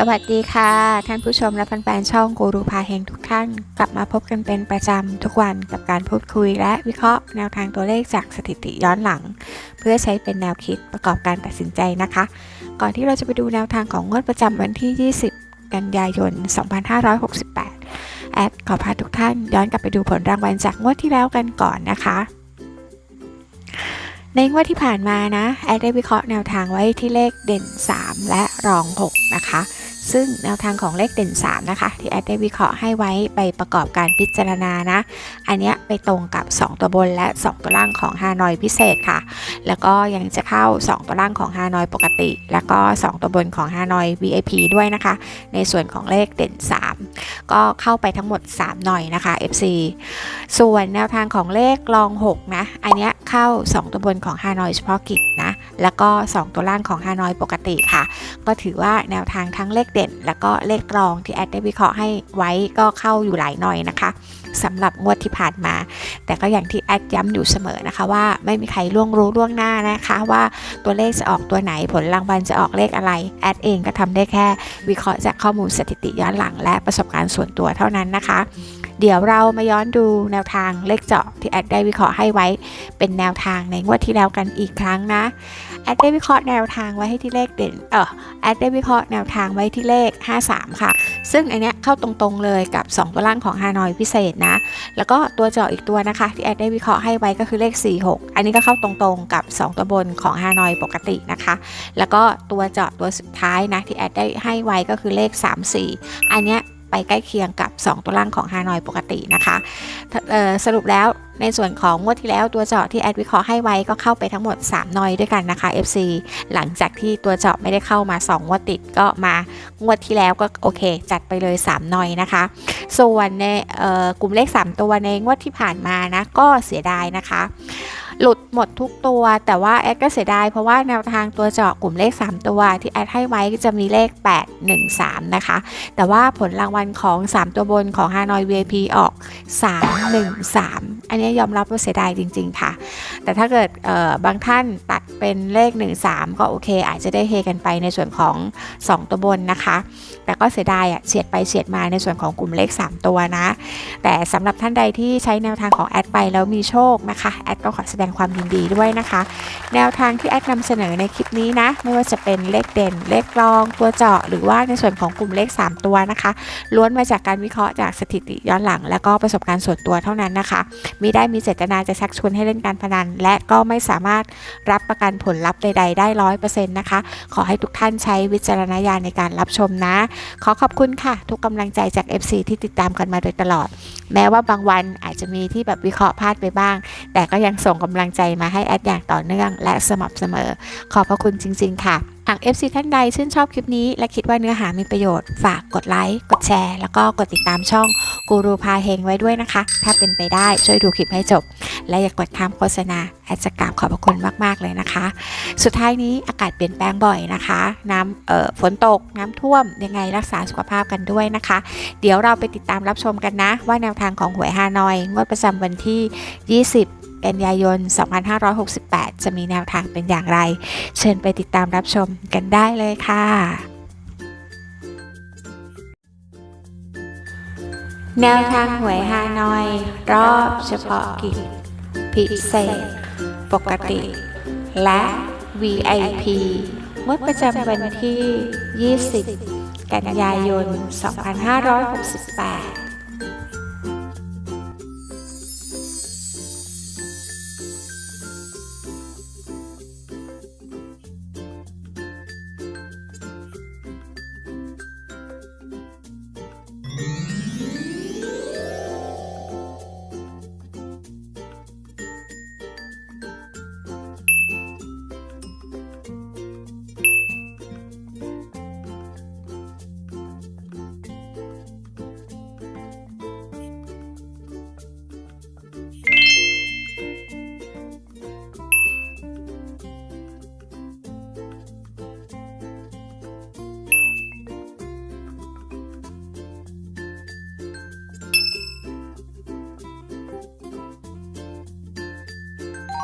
สวัสดีค่ะ ท่านผู้ชมและแฟนๆช่องกูรูพาเฮงทุกท่าน กลับมาพบกันเป็นประจำทุกวันกับการพูดคุยและวิเคราะห์แนวทางตัวเลขจากสถิติย้อนหลัง เพื่อใช้เป็นแนวคิดประกอบการตัดสินใจนะคะ ก่อนที่เราจะไปดูแนวทางของงวดประจำวันที่ 20 กันยายน 2568 แอดขอพาทุกท่านย้อนกลับไปดูผลรางวัลจากงวดที่แล้วกันก่อนนะคะในงวดที่ผ่านมานะ แอดได้วิเคราะห์แนวทางไว้ที่เลขเด่น 3 และรอง 6 นะคะ ซึ่งแนวทางของเลขเด่น 3 นะคะ ที่แอดได้วิเคราะห์ให้ไว้ไปประกอบการพิจารณานะ อันนี้ไปตรงกับ 2 ตัวบนและ 2 ตัวล่างของฮานอยพิเศษค่ะ แล้วก็ยังจะเข้า 2 ตัวล่างของฮานอยปกติ แล้วก็ 2 ตัวบนของฮานอย VIP ด้วยนะคะ ในส่วนของเลขเด่น 3 ก็เข้าไปทั้งหมด 3 หน่อยนะคะ FC ส่วนแนวทางของเลขรอง 6 นะ อันนี้เข้า 2 ตัวบนของฮานอยเฉพาะกิจนะ แล้วก็ 2 ตัวล่างของฮานอยปกติค่ะ ก็ถือว่าแนวทางทั้งเลขเด่น แล้วก็เลขรองที่แอดได้วิเคราะห์ให้ไว้ก็เข้าอยู่หลายหน่อยนะคะสำหรับงวดที่ผ่านมา แต่ก็อย่างที่แอดย้ำอยู่เสมอนะคะว่าไม่มีใครล่วงรู้ล่วงหน้านะคะ ว่าตัวเลขจะออกตัวไหนผลรางวัลจะออกเลขอะไร แอดเองก็ทำได้แค่ วิเคราะห์จากข้อมูลสถิติย้อนหลัง และประสบการณ์ส่วนตัวเท่านั้นนะคะ เดี๋ยวเรามาย้อนดูแนวทางเลขเจาะที่แอดได้วิเคราะห์ให้ไว้ เป็นแนวทางในงวดที่แล้วกันอีกครั้งนะแอดได้วิเคราะห์แนวทางไว้ให้ที่เลขเด่นเออแอดได้วิเคราะห์แนวทางไว้ที่เลข 53 ค่ะ ซึ่งอันเนี้ยเข้าตรงๆเลยกับ 2 ตัวล่างของฮานอยพิเศษนะ แล้วก็ตัวเจาะอีกตัวนะคะ ที่แอดได้วิเคราะห์ให้ไว้ก็คือเลข 46 อันนี้ก็เข้าตรงๆกับ 2 ตัวบนของฮานอยปกตินะคะ แล้วก็ตัวเจาะตัวสุดท้ายนะที่แอดได้ให้ไว้ก็คือเลข 34 อันเนี้ย ไปใกล้เคียงกับ 2 ตัวล่างของฮานอยปกตินะคะสรุปแล้วในส่วนของงวดที่แล้วตัวเจาะที่แอดวิเคราะห์ให้ไว้ก็เข้าไปทั้งหมด 3 นอยด้วยกันนะคะ FC หลังจากที่ตัวเจาะไม่ได้เข้ามา 2 งวดติดก็มางวดที่แล้วก็โอเค จัดไปเลย 3 นอยนะคะ ส่วนในกลุ่มเลข 3 ตัวในงวดที่ผ่านมานะก็เสียดายนะคะ หลุดหมดทุกตัว แต่ว่าแอดก็เสียดายเพราะว่าแนวทางตัวเจาะกลุ่มเลข 3 ตัวที่แอดให้ไว้จะมีเลข 8 1 3 นะคะ แต่ว่าผลรางวัลของ 3 ตัวบนของฮานอย VIP ออก 3 1 3 อันนี้ยอมรับว่าเสียดายจริง ๆ ค่ะ แต่ถ้าเกิดบางท่านตัด เป็นเลข 1 3 ก็โอเค อาจจะได้เฮกันไปในส่วนของ 2 ตัวบนนะคะ แต่ก็เสียดายอะเฉียดไปเฉียดมาในส่วนของกลุ่มเลข 3 ตัวนะ แต่สำหรับท่านใดที่ใช้แนวทางของแอดไปแล้วมีโชคนะคะแอดก็ขอแสดงความยินดีด้วยนะคะ แนวทางที่แอดนำเสนอในคลิปนี้นะ ไม่ว่าจะเป็นเลขเด่น เลขรองตัวเจาะ หรือว่าในส่วนของกลุ่มเลข 3 ตัวนะคะ ล้วนมาจากการวิเคราะห์จากสถิติย้อนหลัง และก็ประสบการณ์ส่วนตัวเท่านั้นนะคะมิได้มีเจตนาจะชักชวนให้เล่นการพนัน และก็ไม่สามารถรับประกันผลลัพธ์ใดๆได้ร้อยเปอร์เซ็นต์นะคะ ขอให้ทุกท่านใช้วิจารณญาณในการรับชมนะ ขอขอบคุณค่ะ ทุกกำลังใจจาก FC ที่ติดตามกันมาโดยตลอด แม้ว่าบางวันอาจจะมีที่แบบวิเคราะห์พลาดไปบ้าง แต่ก็ยังส่งกำลังใจมาให้แอดอย่างต่อเนื่อง และสม่ำเสมอ ขอบพระคุณจริง ๆ ค่ะ หาก FC ท่านใดชื่นชอบคลิปนี้ และคิดว่าเนื้อหามีประโยชน์ ฝากกดไลค์ กดแชร์ แล้วก็กดติดตามช่องกูรูพาเฮงไว้ด้วยนะคะ ถ้าเป็นไปได้ช่วยดูคลิปให้จบ และอย่ากกดข้ามโฆษณาแอดจะกราบขอบพระคุณมาก ๆ เลยนะคะ สุดท้ายนี้อากาศเปลี่ยนแปลงบ่อยนะคะ น้ำฝนตกน้ำท่วมยังไงรักษาสุขภาพกันด้วยนะคะ เดี๋ยวเราไปติดตามรับชมกันนะ ว่าแนวทางของหวยฮานอยงวดประจำวันที่ 20 กันยายน 2568 จะมีแนวทางเป็นอย่างไร เชิญไปติดตามรับชมกันได้เลยค่ะ แนวทางหวยฮานอย รอบเฉพาะกิจ พิเศษ ปกติ และ VIP เมื่อประจำวันที่ 20 กันยายน 2568